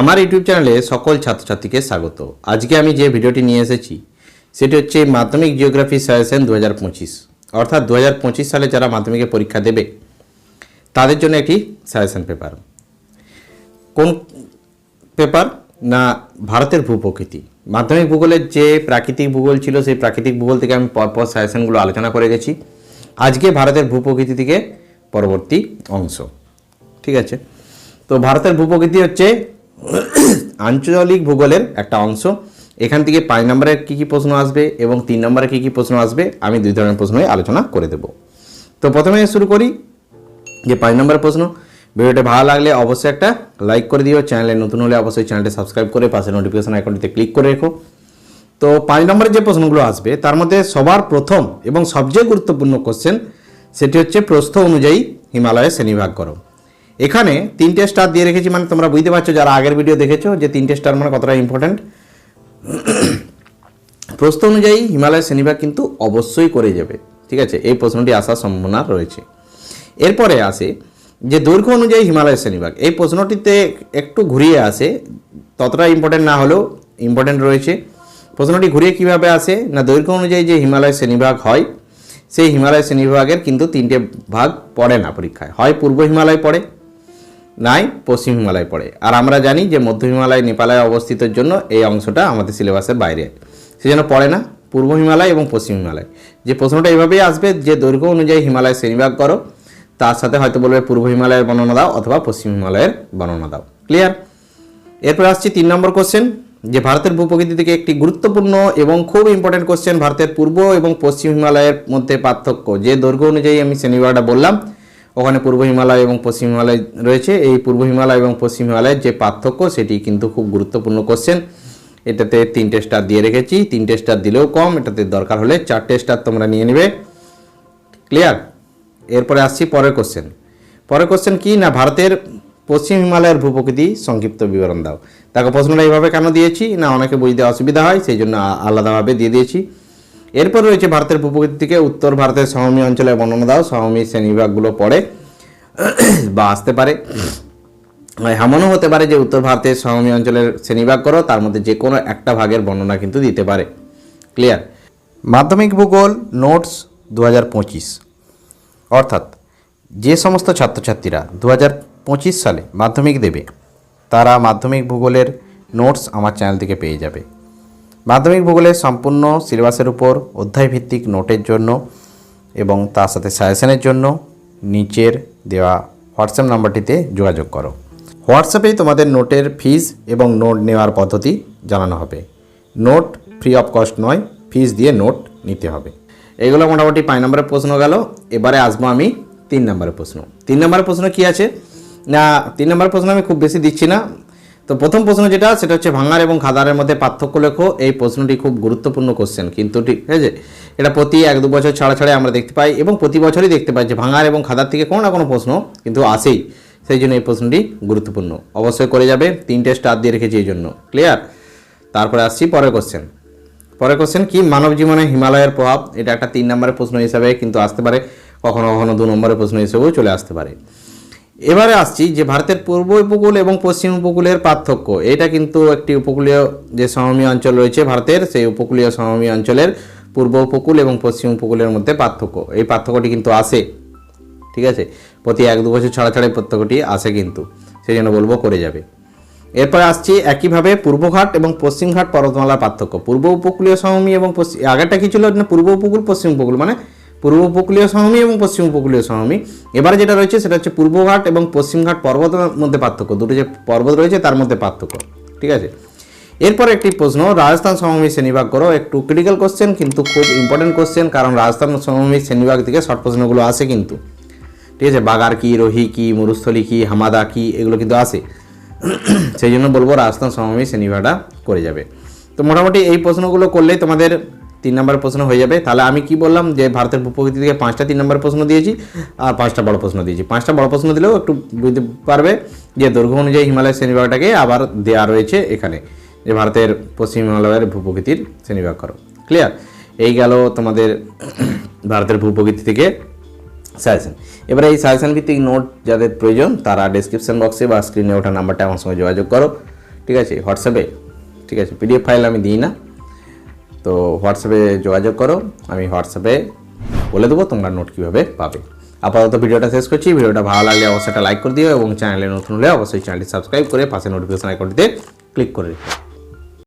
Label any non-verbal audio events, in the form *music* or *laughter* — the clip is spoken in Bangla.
আমার ইউটিউব চ্যানেলে সকল ছাত্রছাত্রীকে স্বাগত। আজকে আমি যে ভিডিওটি নিয়ে এসেছি, সেটি হচ্ছে মাধ্যমিক জিওগ্রাফি সাজেশন দু হাজার পঁচিশ, অর্থাৎ দু হাজার পঁচিশ সালে যারা মাধ্যমিকে পরীক্ষা দেবে, তাদের জন্য একটি সাজেশন পেপার। কোন পেপার? না, ভারতের ভূপ্রকৃতি। মাধ্যমিক ভূগোলের যে প্রাকৃতিক ভূগোল ছিল, সেই প্রাকৃতিক ভূগোল থেকে আমি পরপর সাজেশনগুলো আলোচনা করে গেছি। আজকে ভারতের ভূপ্রকৃতি থেকে পরবর্তী অংশ। ঠিক আছে? তো ভারতের ভূপ্রকৃতি হচ্ছে আঞ্চলিক ভূগোলের একটা অংশ। এখান থেকে পাঁচ নম্বরের কী কী প্রশ্ন আসবে এবং তিন নম্বরে কী কী প্রশ্ন আসবে, আমি দুই ধরনের প্রশ্নই আলোচনা করে দেব। তো প্রথমে শুরু করি যে পাঁচ নম্বর প্রশ্ন। ভিডিওটা ভালো লাগলে অবশ্যই একটা লাইক করে দিও। চ্যানেলে নতুন হলে অবশ্যই চ্যানেলটি সাবস্ক্রাইব করে পাশে নোটিফিকেশন আইকনটিতে ক্লিক করে রেখো। তো পাঁচ নম্বরের যে প্রশ্নগুলো আসবে, তার মধ্যে সবার প্রথম এবং সবচেয়ে গুরুত্বপূর্ণ কোশ্চেন সেটি হচ্ছে প্রস্থ অনুযায়ী হিমালয়ে শ্রেণীভাগ করো। এখানে তিনটে স্টার দিয়ে রেখেছি মানে তোমরা বুঝতে পারছ যারা আগের ভিডিও দেখেছ যে তিনটে স্টার মানে কতটা ইম্পর্ট্যান্ট প্রশ্ন অনুযায়ী হিমালয় শ্রেণীভাগ কিন্তু অবশ্যই করে যাবে, ঠিক আছে? এই প্রশ্নটি আসার সম্ভাবনা রয়েছে। এরপরে আসে যে দৈর্ঘ্য অনুযায়ী হিমালয় শ্রেণীভাগ এই প্রশ্নটিতে একটু ঘুরিয়ে আসে, ততটা ইম্পর্টেন্ট না হলেও ইম্পর্টেন্ট রয়েছে। প্রশ্নটি ঘুরিয়ে কীভাবে আসে? না দৈর্ঘ্য অনুযায়ী যে হিমালয় শ্রেণীভাগ হয়, সেই হিমালয় শ্রেণীভাগের কিন্তু তিনটে ভাগ পড়ে না পরীক্ষায়। হয় পূর্ব হিমালয় পড়ে নাই, পশ্চিম হিমালয় পড়ে। আর আমরা জানি যে মধ্য হিমালয় নেপালে অবস্থিতর জন্য এই অংশটা আমাদের সিলেবাসের বাইরে। সেজন্য পড়ে না, পূর্ব হিমালয় এবং পশ্চিম হিমালয়। যে প্রশ্নটা এভাবেই আসবে, যে দৈর্ঘ্য অনুযায়ী হিমালয় শ্রেণীভাগ করো, তার সাথে হয়তো বলবে পূর্ব হিমালয়ের বর্ণনা দাও অথবা পশ্চিম হিমালয়ের বর্ণনা দাও। ক্লিয়ার এরপর আসছি তিন নম্বর কোশ্চেন যে ভারতের ভূপ্রকৃতি থেকে একটি গুরুত্বপূর্ণ এবং খুব ইম্পর্টেন্ট কোশ্চেন ভারতের পূর্ব এবং পশ্চিম হিমালয়ের মধ্যে পার্থক্য। যে দৈর্ঘ্য অনুযায়ী আমি শ্রেণীভাগটা বললাম ওখানে পূর্ব হিমালয় এবং পশ্চিম হিমালয় রয়েছে। এই পূর্ব হিমালয় এবং পশ্চিম হিমালয়ের যে পার্থক্য, সেটি কিন্তু খুব গুরুত্বপূর্ণ কোশ্চেন এটাতে তিনটে স্টার দিয়ে রেখেছি। তিনটে স্টার দিলেও কম, এটাতে দরকার হলে চারটে স্টার তোমরা নিয়ে নেবে। ক্লিয়ার এরপরে আসছি পরের কোশ্চেন পরের কোশ্চেন কি? না, ভারতের পশ্চিম হিমালয়ের ভূপ্রকৃতি সংক্ষিপ্ত বিবরণ দাও। তাকে প্রশ্নটা এইভাবে কেন দিয়েছি? না, অনেকে বুঝতে অসুবিধা হয়, সেই জন্য আলাদাভাবে দিয়ে দিয়েছি। এরপর রয়েছে ভারতের ভূপ্রকৃতি থেকে উত্তর ভারতের সমভূমি অঞ্চলের বর্ণনা দাও। সমভূমি শ্রেণীবিভাগগুলো পড়ে বা আসতে পারে। এমনও হতে পারে যে উত্তর ভারতের সমভূমি অঞ্চলের শ্রেণীভাগ করো, তার মধ্যে যে কোনো একটা ভাগের বর্ণনা কিন্তু দিতে পারে। ক্লিয়ার মাধ্যমিক ভূগোল, নোটস দু হাজার পঁচিশ। অর্থাৎ যে সমস্ত ছাত্রছাত্রীরা দু হাজার পঁচিশ সালে মাধ্যমিক দেবে, তারা মাধ্যমিক ভূগোলের নোটস আমার চ্যানেল থেকে পেয়ে যাবে। মাধ্যমিক ভূগোলের সম্পূর্ণ সিলেবাসের উপর অধ্যায়ভিত্তিক নোটের জন্য এবং তার সাথে সাজেশনের জন্য নিচের দেওয়া হোয়াটসঅ্যাপ নাম্বারটিতে যোগাযোগ করো। হোয়াটসঅ্যাপেই তোমাদের নোটের ফিজ এবং নোট নেওয়ার পদ্ধতি জানানো হবে। নোট ফ্রি অফ কস্ট নয়, ফিজ দিয়ে নোট নিতে হবে। এগুলো মোটামুটি পাঁচ নম্বরের প্রশ্ন গেল। এবারে আসব আমি তিন নম্বরের প্রশ্ন। তিন নম্বরের প্রশ্ন কি আছে? না, তিন নম্বরের প্রশ্ন আমি খুব বেশি দিচ্ছি না। তো প্রথম প্রশ্ন যেটা, সেটা হচ্ছে ভাঙার এবং খাদারের মধ্যে পার্থক্য লেখো। এই প্রশ্নটি খুব গুরুত্বপূর্ণ কোশ্চেন কিন্তু ঠিক আছে? এটা প্রতি এক দু বছর ছাড়া ছাড়াই আমরা দেখতে পাই এবং প্রতি বছরই দেখতে পাই যে ভাঙার এবং খাদার থেকে কোনো না কোনো প্রশ্ন কিন্তু আসেই। সেই জন্য এই প্রশ্নটি গুরুত্বপূর্ণ। অবশ্যই করে যাবে, তিনটে স্টার দিয়ে রেখেছি এই জন্য ক্লিয়ার তারপরে আসছি পরের কোশ্চেন পরের কোশ্চেন কি মানব জীবনে হিমালয়ের প্রভাব? এটা একটা তিন নম্বরের প্রশ্ন হিসাবে কিন্তু আসতে পারে। কখনো কখনো দু নম্বরের প্রশ্ন হিসেবেও চলে আসতে পারে। এবারে আসছি যে ভারতের পূর্ব উপকূল এবং পশ্চিম উপকূলের পার্থক্য। এটা কিন্তু একটি উপকূলীয় যে সমভূমি অঞ্চল রয়েছে ভারতের, সেই উপকূলীয় সমভূমি অঞ্চলের পূর্ব উপকূল এবং পশ্চিম উপকূলের মধ্যে পার্থক্য। এই পার্থক্যটি কিন্তু আসে, ঠিক আছে? প্রতি এক দু বছর ছাড়া ছাড়াই পার্থক্যটি আসে কিন্তু সেই জন্য বলব করে যাবে। এরপরে আসছি একইভাবে পূর্বঘাট এবং পশ্চিমঘাট পর্বতমালার পার্থক্য। পূর্ব উপকূলীয় সমভূমি এবং পশ্চিম আগেরটা কি ছিল? পূর্ব উপকূল, পশ্চিম উপকূল মানে পূর্ব উপকূলীয় সমভূমি এবং পশ্চিম উপকূলীয় সমভূমি এবারে যেটা রয়েছে সেটা হচ্ছে পূর্বঘাট এবং পশ্চিমঘাট পর্বতের মধ্যে পার্থক্য। দুটো যে পর্বত রয়েছে তার মধ্যে পার্থক্য। ঠিক আছে? এরপর একটি প্রশ্ন, রাজস্থান সমভূমি শ্রেণীভাগ করো। একটু ক্রিটিক্যাল কোশ্চেন কিন্তু খুব ইম্পর্টেন্ট কোশ্চেন কারণ রাজস্থান সমভূমি শ্রেণীভাগ থেকে শর্ট প্রশ্নগুলো আসে কিন্তু। ঠিক আছে? বাগার কি, রোহি কি, মরুস্থলী কি, হামাদা কি, এগুলো কিন্তু আসে। সেই জন্য বলব রাজস্থান সমভূমি শ্রেণীভাগটা করে যাবে। তো মোটামুটি এই প্রশ্নগুলো করলেই তোমাদের তিন নম্বর প্রশ্ন হয়ে যাবে। তাহলে আমি কি বললাম যে ভারতের ভূপ্রকৃতি থেকে পাঁচটা তিন নম্বর প্রশ্ন দিয়েছি আর পাঁচটা বড় প্রশ্ন দিয়েছি। পাঁচটা বড় প্রশ্ন দিলেও একটু বুঝতে পারবে যে দৈর্ঘ্য অনুযায়ী হিমালয় শ্রেণীভাগটাকে আবার দেওয়া রয়েছে এখানে, যে ভারতের পশ্চিম হিমালয়ের ভূপ্রকৃতির শ্রেণীভাগ করো ক্লিয়ার এই গেল তোমাদের *clears throat* ভারতের ভূপ্রকৃতি থেকে সাজেশন এবারে এই সাজেশন ভিত্তিক নোট যাদের প্রয়োজন, তারা ডেসক্রিপশন বক্সে বা স্ক্রিনে ওঠা নাম্বারটা আমার সঙ্গে যোগাযোগ করো। ঠিক আছে? হোয়াটসঅ্যাপে ঠিক আছে? পিডিএফ ফাইল আমি দিই না। তো হোয়াটসঅ্যাপে যোগাযোগ করো, আমি হোয়াটসঅ্যাপে বলে দেবো তোমরা নোট কীভাবে পাবে। আপাতত ভিডিওটা শেষ করছি, ভিডিওটা ভালো লাগলে অবশ্যই একটা লাইক করে দিও এবং চ্যানেলে নতুন হলে অবশ্যই চ্যানেলটি সাবস্ক্রাইব করে পাশে নোটিফিকেশন আইকনটিতে ক্লিক করে রেখো।